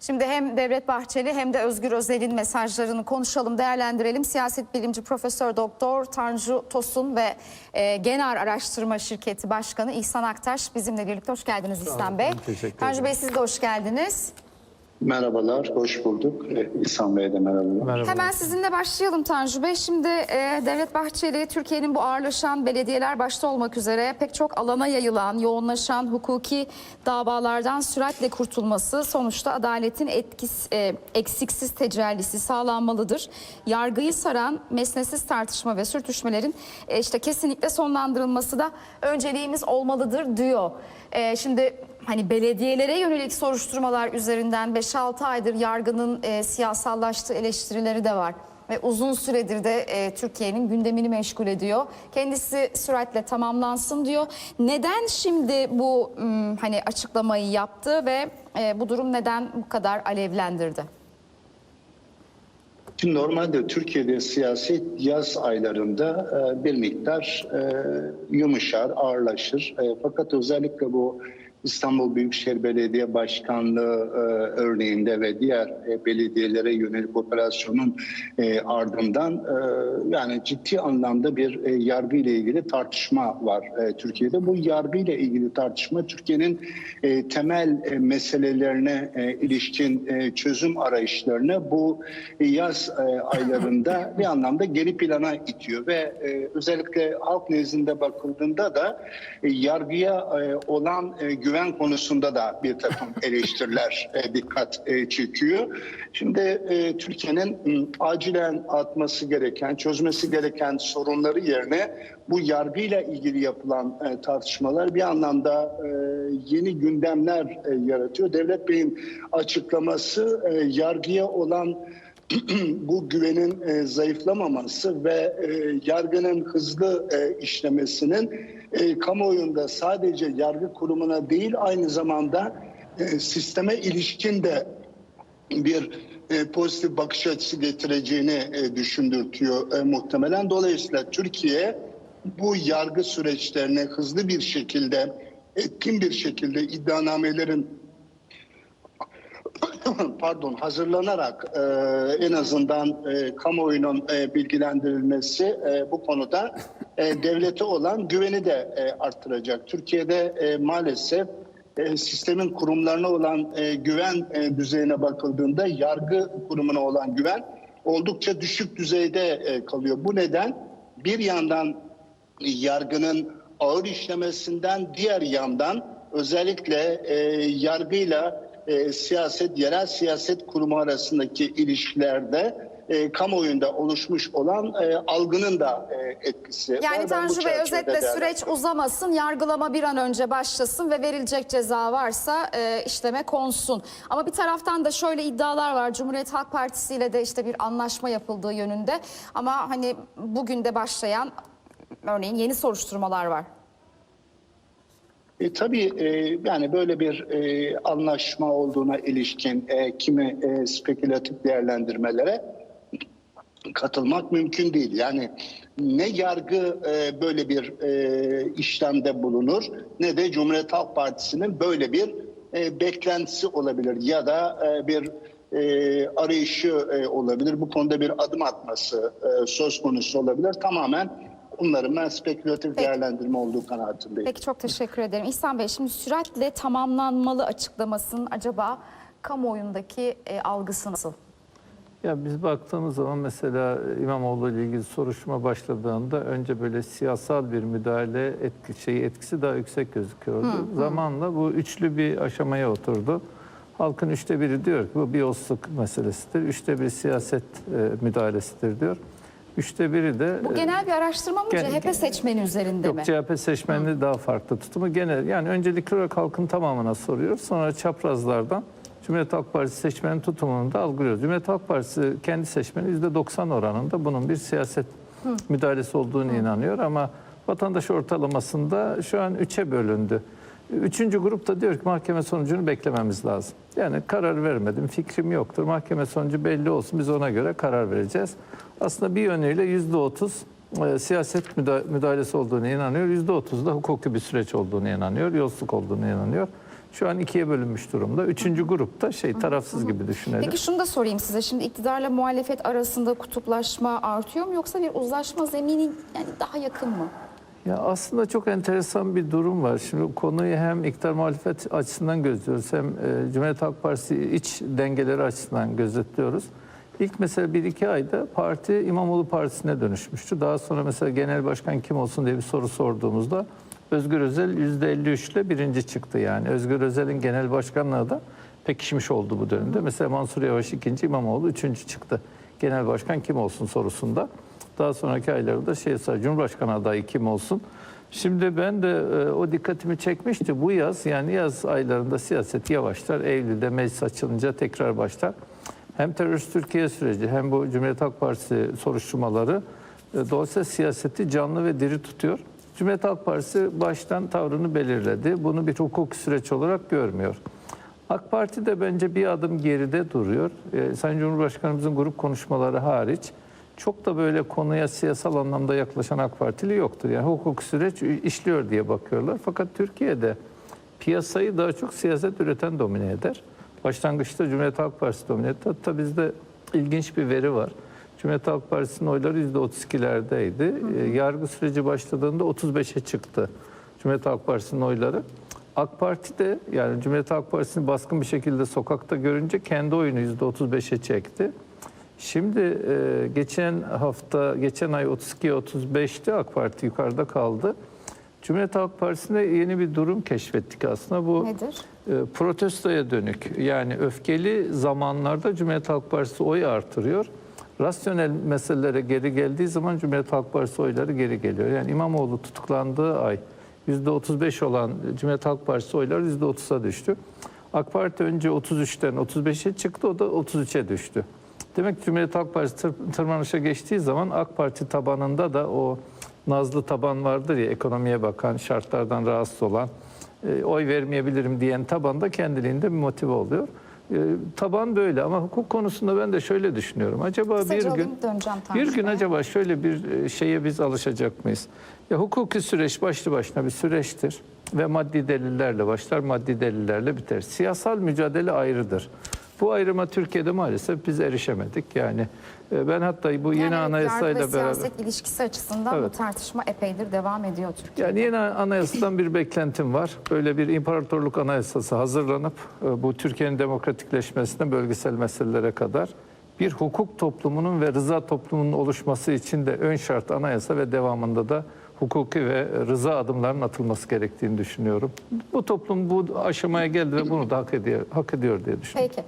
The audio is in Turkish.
Şimdi hem Devlet Bahçeli hem de Özgür Özel'in mesajlarını konuşalım, değerlendirelim. Siyaset bilimci Profesör Doktor Tanju Tosun ve e, Genar Araştırma Şirketi Başkanı İhsan Aktaş bizimle birlikte. Hoş geldiniz İhsan Bey. teşekkür Tanju ederim. Bey siz de hoş geldiniz. Merhabalar, hoş bulduk. Ee, İhsan Bey'e de merhabalar. Merhaba. Hemen sizinle başlayalım Tanju Bey. Şimdi e, Devlet Bahçeli Türkiye'nin bu ağırlaşan belediyeler başta olmak üzere pek çok alana yayılan, yoğunlaşan hukuki davalardan süratle kurtulması sonuçta adaletin etkis, e, eksiksiz tecellisi sağlanmalıdır. Yargıyı saran mesnetsiz tartışma ve sürtüşmelerin e, işte kesinlikle sonlandırılması da önceliğimiz olmalıdır diyor. E, şimdi hani belediyelere yönelik soruşturmalar üzerinden 5-6 aydır yargının e, siyasallaştığı eleştirileri de var. Ve uzun süredir de e, Türkiye'nin gündemini meşgul ediyor. Kendisi süratle tamamlansın diyor. Neden şimdi bu m, hani açıklamayı yaptı ve e, bu durum neden bu kadar alevlendirdi? Şimdi normalde Türkiye'de siyaset yaz aylarında e, bir miktar e, yumuşar, ağırlaşır. E, Fakat özellikle bu İstanbul Büyükşehir Belediye Başkanlığı e, örneğinde ve diğer e, belediyelere yönelik operasyonun e, ardından e, yani ciddi anlamda bir e, yargı ile ilgili tartışma var e, Türkiye'de. Bu yargı ile ilgili tartışma Türkiye'nin e, temel e, meselelerine e, ilişkin e, çözüm arayışlarını bu yaz e, aylarında bir anlamda geri plana itiyor ve e, özellikle halk nezdinde bakıldığında da e, yargıya e, olan e, güven konusunda da bir takım eleştiriler e, dikkat e, çekiyor. Şimdi e, Türkiye'nin acilen atması gereken, çözmesi gereken sorunları yerine bu yargıyla ilgili yapılan tartışmalar bir anlamda yeni gündemler yaratıyor. Devlet Bey'in açıklaması e, yargıya olan bu güvenin e, zayıflamaması ve e, yargının hızlı e, işlemesinin e, kamuoyunda sadece yargı kurumuna değil aynı zamanda e, sisteme ilişkin de bir e, pozitif bakış açısı getireceğini e, düşündürtüyor e, muhtemelen. Dolayısıyla Türkiye bu yargı süreçlerine hızlı bir şekilde, etkin bir şekilde iddianamelerin pardon hazırlanarak e, en azından e, kamuoyunun e, bilgilendirilmesi e, bu konuda e, devlete olan güveni de e, arttıracak. Türkiye'de e, maalesef e, sistemin kurumlarına olan e, güven e, düzeyine bakıldığında yargı kurumuna olan güven oldukça düşük düzeyde e, kalıyor. Bu neden bir yandan yargının ağır işlemesinden diğer yandan özellikle e, yargıyla e, siyaset, yerel siyaset kurumu arasındaki ilişkilerde e, kamuoyunda oluşmuş olan e, algının da e, etkisi. var. Yani bu Tanju Bey özetle süreç uzamasın, yargılama bir an önce başlasın ve verilecek ceza varsa e, işleme konsun. Ama bir taraftan da şöyle iddialar var. Cumhuriyet Halk Partisi ile de işte bir anlaşma yapıldığı yönünde. Ama hani bugün de başlayan örneğin yeni soruşturmalar var. E, tabii e, yani böyle bir e, anlaşma olduğuna ilişkin e, kimi e, spekülatif değerlendirmelere katılmak mümkün değil. Yani ne yargı e, böyle bir e, işlemde bulunur ne de Cumhuriyet Halk Partisi'nin böyle bir e, beklentisi olabilir ya da e, bir e, arayışı e, olabilir. Bu konuda bir adım atması e, söz konusu olabilir. Tamamen bunların ben spekülatif Peki. değerlendirme olduğu kanaatindeyim. Peki çok teşekkür ederim. İhsan Bey şimdi süratle tamamlanmalı açıklamasının acaba kamuoyundaki e, algısı nasıl? Ya biz baktığımız zaman mesela İmamoğlu ile ilgili soruşturma başladığında önce böyle siyasal bir müdahale etki, şeyi etkisi daha yüksek gözüküyordu. Zamanla bu üçlü bir aşamaya oturdu. Halkın üçte biri diyor ki bu bir yolsuzluk meselesidir. Üçte biri siyaset e, müdahalesidir diyor. Üçte biri de Bu e, genel bir araştırma mı? Gen- CHP seçmeni üzerinde mi? Yok CHP seçmenleri daha farklı tutumu. Genel yani öncelikli olarak halkın tamamına soruyoruz. Sonra çaprazlardan Cumhuriyet Halk Partisi seçmenin tutumunu da algılıyoruz. Cumhuriyet Halk Partisi kendi seçmeni %90 oranında bunun bir siyaset müdahalesi olduğunu inanıyor ama vatandaş ortalamasında şu an üçe bölündü. Üçüncü grup da diyor ki mahkeme sonucunu beklememiz lazım. Yani karar vermedim, fikrim yoktur. Mahkeme sonucu belli olsun, biz ona göre karar vereceğiz. Aslında bir yönüyle yüzde otuz e, siyaset müda- müdahalesi olduğunu inanıyor. Yüzde otuz da hukuki bir süreç olduğunu inanıyor, yolsuzluk olduğunu inanıyor. Şu an ikiye bölünmüş durumda. Üçüncü grupta şey tarafsız gibi düşünelim. Peki şunu da sorayım size. Şimdi iktidarla muhalefet arasında kutuplaşma artıyor mu yoksa bir uzlaşma zemini yani daha yakın mı? Ya aslında çok enteresan bir durum var. Şimdi konuyu hem iktidar muhalefet açısından gözlüyoruz hem e, Cumhuriyet Halk Partisi iç dengeleri açısından gözetliyoruz. İlk mesela bir iki ayda parti İmamoğlu Partisi'ne dönüşmüştü. Daha sonra mesela genel başkan kim olsun diye bir soru sorduğumuzda Özgür Özel %53 ile birinci çıktı yani. Özgür Özel'in genel başkanlığı da pekişmiş oldu bu dönemde. Mesela Mansur Yavaş ikinci, İmamoğlu üçüncü çıktı. Genel başkan kim olsun sorusunda. Daha sonraki aylarda şey say Cumhurbaşkanı adayı kim olsun. Şimdi ben de e, o dikkatimi çekmişti. Bu yaz yani yaz aylarında siyaset yavaşlar. Eylül'de meclis açılınca tekrar başlar. Hem terörist Türkiye süreci hem bu Cumhuriyet Halk Partisi soruşturmaları e, dolayısıyla siyaseti canlı ve diri tutuyor. Cumhuriyet Halk Partisi baştan tavrını belirledi. Bunu bir hukuk süreç olarak görmüyor. AK Parti de bence bir adım geride duruyor. Ee, Sayın Cumhurbaşkanımızın grup konuşmaları hariç çok da böyle konuya siyasal anlamda yaklaşan AK Partili yoktur. Yani hukuk süreç işliyor diye bakıyorlar. Fakat Türkiye'de piyasayı daha çok siyaset üreten domine eder. Başlangıçta Cumhuriyet Halk Partisi domine etti. Hatta bizde ilginç bir veri var. Cumhuriyet Halk Partisi'nin oyları %32'lerdeydi. Ee, Yargı süreci başladığında 35'e çıktı Cumhuriyet Halk Partisi'nin oyları. AK Parti de yani Cumhuriyet Halk Partisi'ni baskın bir şekilde sokakta görünce kendi oyunu %35'e çekti. Şimdi e, geçen hafta, geçen ay 32-35'te AK Parti yukarıda kaldı. Cumhuriyet Halk Partisi'nde yeni bir durum keşfettik aslında. Bu Nedir? e, protestoya dönük yani öfkeli zamanlarda Cumhuriyet Halk Partisi oy artırıyor. Rasyonel meselelere geri geldiği zaman Cumhuriyet Halk Partisi oyları geri geliyor. Yani İmamoğlu tutuklandığı ay %35 olan Cumhuriyet Halk Partisi oyları %30'a düştü. AK Parti önce 33'ten 35'e çıktı o da 33'e düştü. Demek ki Cumhuriyet Halk Partisi tır- tırmanışa geçtiği zaman AK Parti tabanında da o nazlı taban vardır ya ekonomiye bakan, şartlardan rahatsız olan, e, oy vermeyebilirim diyen taban da kendiliğinde bir motive oluyor. E, taban böyle ama hukuk konusunda ben de şöyle düşünüyorum. Acaba Kısaca bir gün bir gün acaba şöyle bir e, şeye biz alışacak mıyız? Ya hukuki süreç başlı başına bir süreçtir ve maddi delillerle başlar, maddi delillerle biter. Siyasal mücadele ayrıdır. Bu ayrıma Türkiye'de maalesef biz erişemedik. Yani e, ben hatta bu yeni Yani anayasayla ve beraber siyaset ilişkisi açısından Evet. bu tartışma epeydir devam ediyor Türkiye'de. yani yeni anayasadan bir beklentim var. Böyle bir imparatorluk anayasası hazırlanıp e, bu Türkiye'nin demokratikleşmesine bölgesel meselelere kadar bir hukuk toplumunun ve rıza toplumunun oluşması için de ön şart anayasa ve devamında da hukuki ve rıza adımların atılması gerektiğini düşünüyorum. Bu toplum bu aşamaya geldi ve bunu da hak ediyor, hak ediyor diye düşünüyorum. Peki.